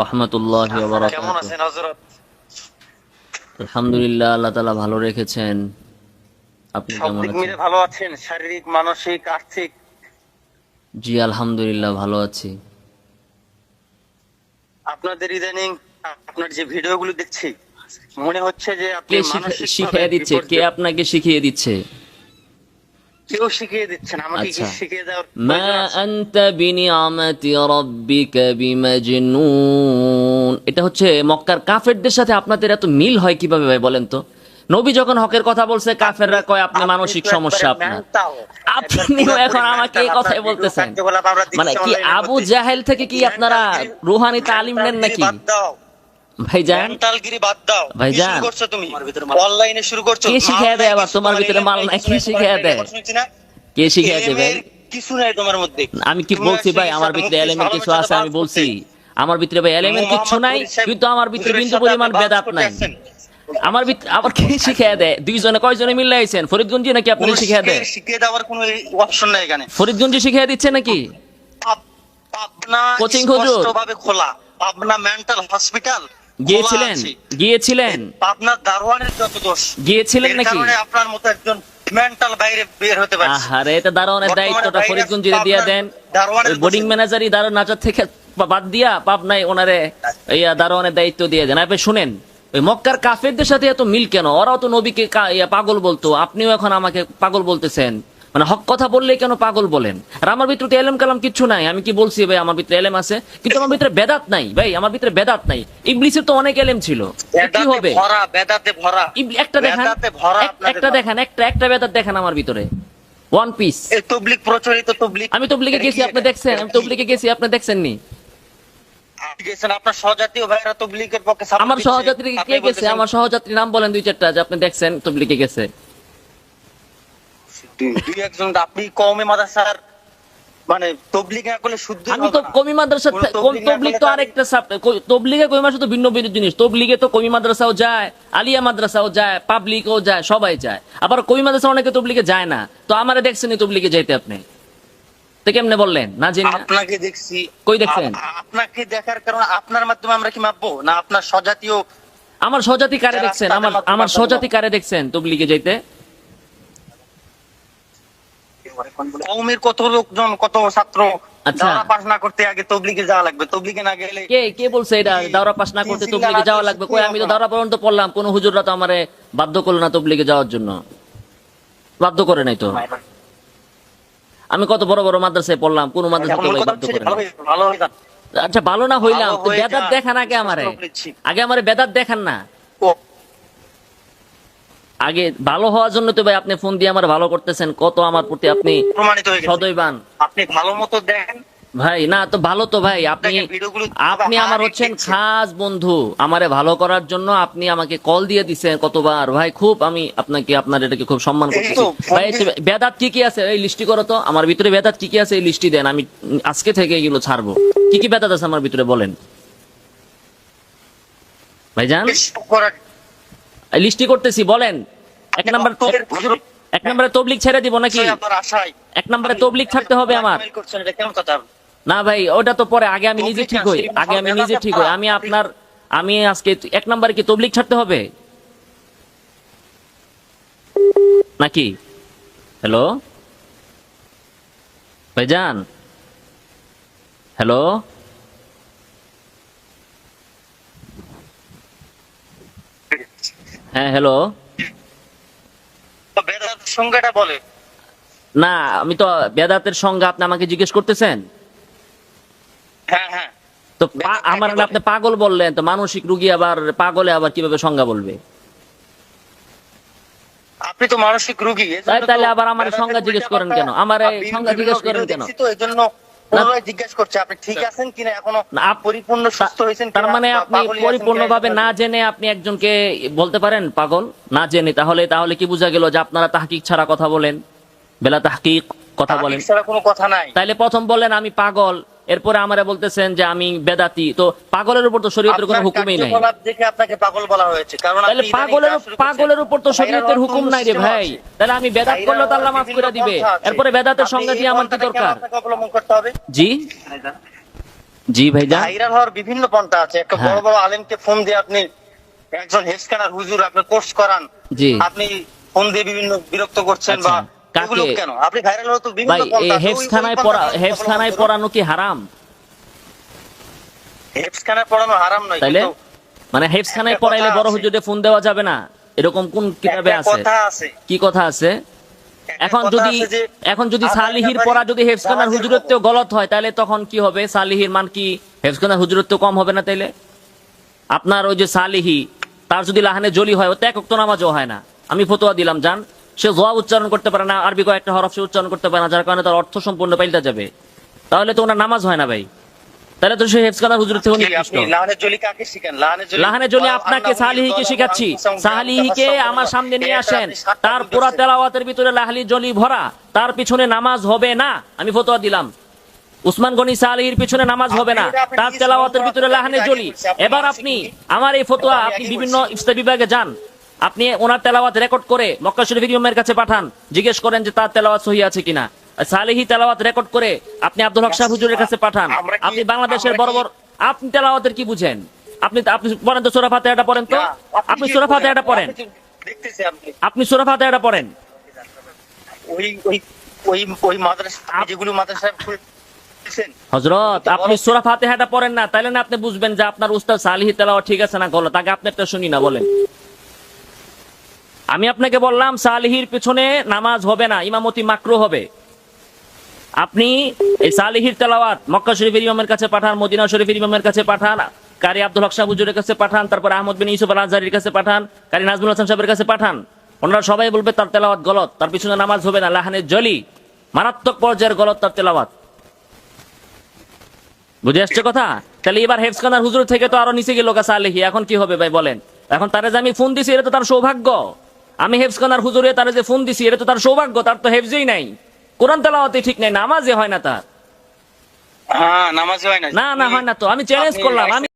রহমতুল্লাহ কেমন আছেন হজরত আলহামদুলিল্লাহ আল্লাহ ভালো রেখেছেন। আপনি কেমন আছেন? মিলে ভালো আছেন শারীরিক মানসিক আর্থিক? জি আলহামদুলিল্লাহ ভালো আছি। আপনাদের ইদানিং আপনার যে ভিডিওগুলো দেখছি মনে হচ্ছে যে আপনি শিখিয়ে দিচ্ছে? কে আপনাকে শিখিয়ে দিচ্ছে? কেউ শিখিয়ে দিচ্ছেন আমাকে কি আচ্ছা। শিখিয়ে দেওয়ার মা আনতা বিনিআমাতি রাব্বিকা বিমাজনুন। এটা হচ্ছে মক্কার কাফেরদের সাথে আপনাদের এত মিল হয় কীভাবে ভাই বলেন তো? নবী যখন হকের কথা বলছে কাফেররা কয় আপনি মানসিক সমস্যা আপনার। আপনিও এখন আমাকে এই কথাই বলতেছেন। মানে কি আবু। জাহেল থেকে কি আপনারা রুহানি তালিম নেন নাকি? দাও। ভাইজান? মেন্টালগিরি বাদ দাও। ভাইজান। করছ তুমি? অনলাইনে শুরু করছ। কে শিখিয়ে দেয় আবার? তোমার ভিতরে মাল নাই, কিছু কি শিখিয়ে দেয়? কে শিখিয়ে এলেমের দেবে কিছু নাই তোমার মধ্যে। আমি কি বলছি ভাই? আমার ভিতরে কিছু আছে আমি বলছি। আমার ভিতরে ভাই এলেমের কিচ্ছু নাই কিন্তু আমার ভিতরে বিন্দু পরিমাণ বেদাত নাই। আমার ভিতরে আবার কে শিখিয়ে দেয়? দুইজনে কয়জনে মিলে আইছেন? ফরিদগঞ্জি নাকি আপনি শিখিয়ে দেয় শিখিয়ে- দেওয়ার কোনো অপশন নাই এখানে। ফরিদগঞ্জি শিখিয়ে দিচ্ছে নাকি? পাবনা কোচিং হুজুর। খোলা। পাবনা মেন্টাল হসপিটাল গিয়েছিলেন? গিয়েছিলেন? পাবনা দারোয়ানের যত দোষ গিয়েছিলেন নাকি? আপনার মতো একজন মেন্টাল বাইরে বের হতে পারছে। আহারে এটা দারোয়ানের দায়িত্বটা ভাইরাস ফরিদগঞ্জিরে দিয়ে দেন বোর্ডিং ম্যানেজারই দারো নাচার থেকে বাদ দিয়া পাবনায় ওনারে ইয়া দারোয়ানের দায়িত্ব দিয়ে দেন। আপনি শুনেন ওই মক্কার কাফেরদের সাথে এত মিল কেন? ওরাও তো নবীকে পাগল বলতো। আপনিও এখন আমাকে পাগল বলতেছেন। মানে হক কথা বললেই কেন পাগল বলেন? আর আমার ভিতরে তো এলেম কালাম কিচ্ছু নাই। আমি কি বলছি ভাই আমার ভিতরে এলেম আছে? কিন্তু আমার ভিতরে বেদাত নাই ভাই আমার ভিতরে বেদাত নাই। ইবলিসের তো অনেক এলেম ছিল। কি হবে? ভরা বেদাতে ভরা। একটা দেখান। বেদাতে ভরা একটা। দেখান একটা একটা বেদাত দেখান আমার ভিতরে। ওয়ান পিস তবলিক প্রচলিত তবলিক আমি তবলিগে গেছি আপনি দেখছেন? আমি তবলিগে গেছি আপনি দেখছেন নি আপনার সহজাতীয় ভাইরা তবলিগের পক্ষে আমার সহযাত্রী কে গেছে? আমার সহযাত্রী নাম বলেন দুই চারটা যে আপনি দেখছেন তবলিগে গেছে। দুই- একজন আপনি কওমে মাদ্রাসার মানে তবলিগ না করলে শুদ্ধ আমি তো কমি মাদ্রাসা কোনো তবলিগ তো আরেকটা সাব- তবলিগে কমি মাদ্রাসা তো ভিন্ন ভিন্ন জিনিস। তবলিগে তো কমি মাদ্রাসাও যায় আলিয়া মাদ্রাসাও যায় পাবলিকও যায় সবাই যায়। আবার কমি মাদ্রাসা অনেকে তবলিগে যায় না। তো আমারে দেখছেন এই তবলিগে যাইতে আপনি। তো কেমনে বললেন? না জেনে আপনাকে দেখছি। কই দেখছেন? আপনাকে দেখার কারণে আপনার মাধ্যমে আমরা কি মাপবো? না আপনার সজাতীয় আমার সহজাতি কারে দেখছেন? আমার আমার সহজাতি কারে দেখছেন তবলিগে যাইতে? কত লোকজন কত ছাত্র আচ্ছা। যারা না করতে আগে তবলিগে যাওয়া লাগবে। তবলিগে না গেলে কে কে বলছে এটা? দাওরা পাস না করতে তবলিগে যাওয়া লাগবে? কই আমি তো দাওরা পর্যন্ত পড়লাম। কোন হুজুররা তো আমারে বাধ্য করল না তবলিগে যাওয়ার জন্য। বাধ্য করে নাই তো। আমি কত বড় বড় মাদ্রাসায় পড়লাম কোন মাদ্রাসা তো বাধ্য করে। আচ্ছা ভালো না হইলাম বেদাত দেখান আগে আমারে। আগে আমারে বেদাত দেখান না। আগে ভালো হওয়ার জন্য তো ভাই আপনি ফোন দিয়ে আমার ভালো করতেছেন কত আমার প্রতি আপনি প্রমাণিত হয়ে সদৈবান আপনি ভালো মতো দেখেন ভাই না তো ভালো তো ভাই আপনি আপনি আমার হচ্ছেন খাস বন্ধু আমারে ভালো করার জন্য আপনি আমাকে কল দিয়ে দিছেন কতবার। ভাই খুব আমি আপনাকে আপনার এটাকে খুব সম্মান করতেছি। ভাই বেদাত কি কি আছে? এই লিস্টি করো তো আমার ভিতরে বেদাত কি কি আছে এই লিস্টি দেন আমি আজকে থেকে এগুলো ছাড়বো। কি কি বেদাত আছে আমার ভিতরে বলেন। ভাইজান? করার এই লিস্টি করতেছি বলেন। এক নাম্বার এক নম্বরে তবলিক ছেড়ে দিব নাকি? এক নম্বরে তবলিক ছাড়তে হবে আমার। না ভাই ওটা তো পরে আগে আমি নিজে ঠিক হই আগে আমি নিজে ঠিক হই। আমি আপনার আমি আজকে এক নম্বরে কি তবলিক ছাড়তে হবে? নাকি? হ্যালো? ভাইজান? হ্যালো? হ্যাঁ হ্যালো? সংজ্ঞাটা বলে। না আমি তো বেদাতের সংজ্ঞা আপনি আমাকে জিজ্ঞেস করতেছেন। হ্যাঁ হ্যাঁ। তো আমার আপনি পাগল বললেন তো মানসিক রুগী আবার পাগলে আবার কীভাবে সংজ্ঞা বলবে? আপনি তো মানসিক রুগী তাহলে আবার আমার সংজ্ঞা জিজ্ঞেস করেন কেন? আমার সংজ্ঞা জিজ্ঞেস করেন কেন? তো এজন্য জিজ্ঞেস করছে আপনি ঠিক আছেন কিনা এখনও পরিপূর্ণ সুস্থ হয়েছেন তার মানে আপনি পরিপূর্ণভাবে না জেনে আপনি একজনকে বলতে পারেন পাগল? না জেনে তাহলে তাহলে কি বোঝা গেল যে আপনারা তাহকিক ছাড়া কথা বলেন? বেলা তাহকিক কথা বলেন। ছাড়া কোনো কথা নাই। তাইলে প্রথম বলেন আমি পাগল। এরপরে আমারে বলতেছেন যে আমি বেদাতি তো পাগলের উপর তো শরীয়তের কোনো হুকুমই নাই। দেখে আপনাকে পাগল বলা হয়েছে কারণ আপনি পাগলের পাগলের উপর তো শরীয়তের হুকুম নাই রে ভাই। তাহলে আমি বেদাত করলে তো আল্লাহ মাফ করে দিবে। এরপরে বেদাতের সঙ্গে দিয়ে আমার কি দরকার আপনাকে অবলম্বন করতে হবে? জি? জি ভাইজান? ভাইরাল হওয়ার বিভিন্ন পন্থা আছে। একটা হ্যাঁ। বড় বড় আলেমকে ফোন দিয়ে আপনি একজন হেফসখানার হুজুর আপনি কোর্স করান। জি। আপনি ফোন দিয়ে বিভিন্ন বিরক্ত করছেন আচ্ছা, বা কাকে? কেন? আপনি ভাইরাল বিভিন্ন হেফসখানায় পড়া হেফসখানায় পড়ানো কি হারাম? হেফসখানায় পড়ানো হারাম নয় তাইলে? মানে হেফসখানায় পড়াইলে বড় হুজুরে ফোন দেওয়া যাবে না? এরকম কোন কিতাবে আছে? কি কথা আছে? এখন যদি এখন যদি সালিহির পড়া যদি হেফসখানার গলত হয় তাহলে তখন কি হবে? সালিহির মান কি? হেফসখানার হুজুরত্ব কম হবে না তাইলে? আপনার ওই যে সালিহি তার যদি লাহানে জলি হয় ও তো একক তো নামাজও হয় না। আমি ফতোয়া দিলাম জান সে জোয়া উচ্চারণ করতে পারে না আরবি কয়েকটা হরফ সে উচ্চারণ করতে পারে না যার কারণে তার অর্থ সম্পূর্ণ পাল্টা যাবে। তাহলে তো ওনার নামাজ হয় না ভাই। তাহলে তো সে হুজুর থেকে নিকৃষ্ট জলি লাহানে আপনাকে সালিহিকে শিখাচ্ছি। সালিহিকে আমার সামনে নিয়ে আসেন। তার পুরা তেলাওয়াতের ভিতরে লাহলি জলি ভরা। তার পিছনে নামাজ হবে না আমি ফতোয়া দিলাম। উসমান গনি সালিহির পিছনে নামাজ হবে না। তার তেলাওয়াতের ভিতরে লাহানে জলি। এবার আপনি আমার এই ফতোয়া আপনি বিভিন্ন ইফতা বিভাগে যান। আপনি ওনার তেলাওয়াত রেকর্ড করে মক্কা শরীফ ইমামের কাছে পাঠান জিজ্ঞেস করেন যে তার তেলাওয়াত সহি আছে কিনা। সালেহি তেলাওয়াত রেকর্ড করে আপনি আব্দুল হক সাহেব হুজুরের কাছে পাঠান। আপনি বাংলাদেশের বড় বড় আপনি তেলাওয়াতের কি বুঝেন? আপনি আপনি পড়েন তো সুরা ফাতিহাটা পড়েন তো? আপনি সুরা ফাতিহাটা পড়েন। দেখতেছি আপনি? আপনি সুরা ফাতিহাটা পড়েন। ওই ওই ওই ওই মাদ্রাসা যেগুলো খুলছেন হজরত আপনি সুরা ফাতিহাটা পড়েন না তাইলে না আপনি বুঝবেন যে আপনার উস্তাদ সালিহি তেলাওয়াত ঠিক আছে না গলত? আগে আপনি একটা শুনি না বলেন। আমি আপনাকে বললাম, সালিহির পিছনে নামাজ হবে না, ইমামতি মাকরু হবে। আপনি এই সালিহির তেলাওয়াত মক্কা শরীফের ইমামের কাছে পাঠান, মদিনা শরীফের ইমামের কাছে পাঠান, কারি আব্দুল হক হুজুরের কাছে পাঠান, তারপর আহমদ বিন ইউসুফ আজহারির কাছে পাঠান, কারি নাজমুল হাসান সাহেবের কাছে পাঠান। ওনারা সবাই বলবে, তার তেলাওয়াত গলত, তার পিছনে নামাজ হবে না লাহানের জলি মারাত্মক পর্যায়ের গলত তার তেলাওয়াত। বুঝে আসছে কথা? তাহলে এবার হেফসখানার হুজুর থেকে তো আরও নিচে গেল কাছে আলেহি এখন কি হবে ভাই বলেন? এখন তারে যে আমি ফোন দিছি এটা তো তার সৌভাগ্য। আমি হেফসখানার হুজুরে তার যে ফোন দিছি এটা তো তার সৌভাগ্য তার তো হেফজেই নাই। কোরআন তেলাওয়াতে ঠিক নাই নামাজে হয় না তার। হ্যাঁ নামাজ হয় না না না হয় না তো আমি চ্যালেঞ্জ করলাম আমি